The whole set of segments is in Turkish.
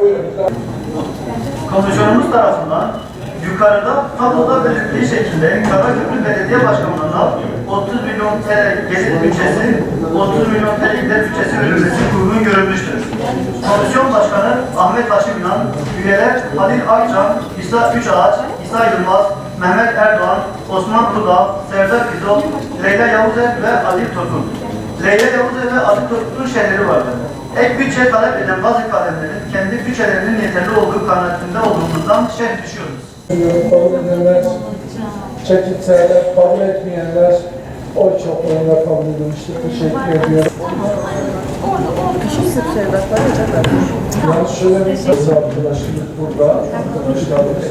buyurun. Komisyonumuz tarafından yukarıda tabloda belirttiği şekilde Karaköprü Belediye Başkanlığı'na 30 milyon TL gelir bütçesi, 30 milyon TL gider bütçesi verilmesi uygun görülmüştür. Komisyon Başkanı Ahmet Taşıminan, üyeler Halil Akçam, İsa Üçağaç, İsa Yılmaz, Mehmet Erdoğan, Osman Kuda, Serdar Fizol, Leyla Yavuzer ve Ali Tokun. Leyla Yavuzer ve Ali Tokun'un şeyleri vardı. Ek bütçe talep eden bazı kalemlerin kendi bütçelerinin yeterli olduğu kanaatinde olduğumuzdan şerh düşüyoruz. Kabul edenler, çekilseler, kabul etmeyenler oy çokluğunda kabul edilmiştir. Teşekkür ediyorum. Yani şöyle bir sayı arkadaşımız burada, arkadaşlarımız.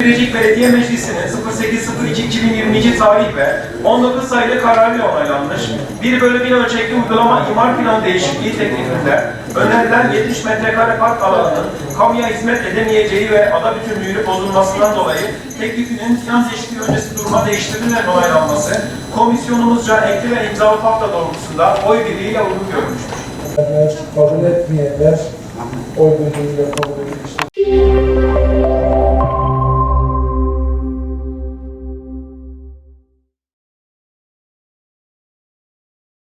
Bilecik Belediye Meclisi'nin 08.02.2022 tarih ve 19 sayılı kararıyla onaylanmış 1 bölü 1000 ölçekli uygulama imar planı değişikliği teklifinde önerilen 70 metrekare park alanının kamuya hizmet edemeyeceği ve ada bütünlüğünü bozulmasından dolayı teklifinin plan değişikliği öncesi duruma değiştirilerek onaylanması komisyonumuzca ekli ve imzalı fakta doğrultusunda oy birliğiyle uygun görmüştür. Kabul etmeyenler oy birliğiyle kabul edilmiştir.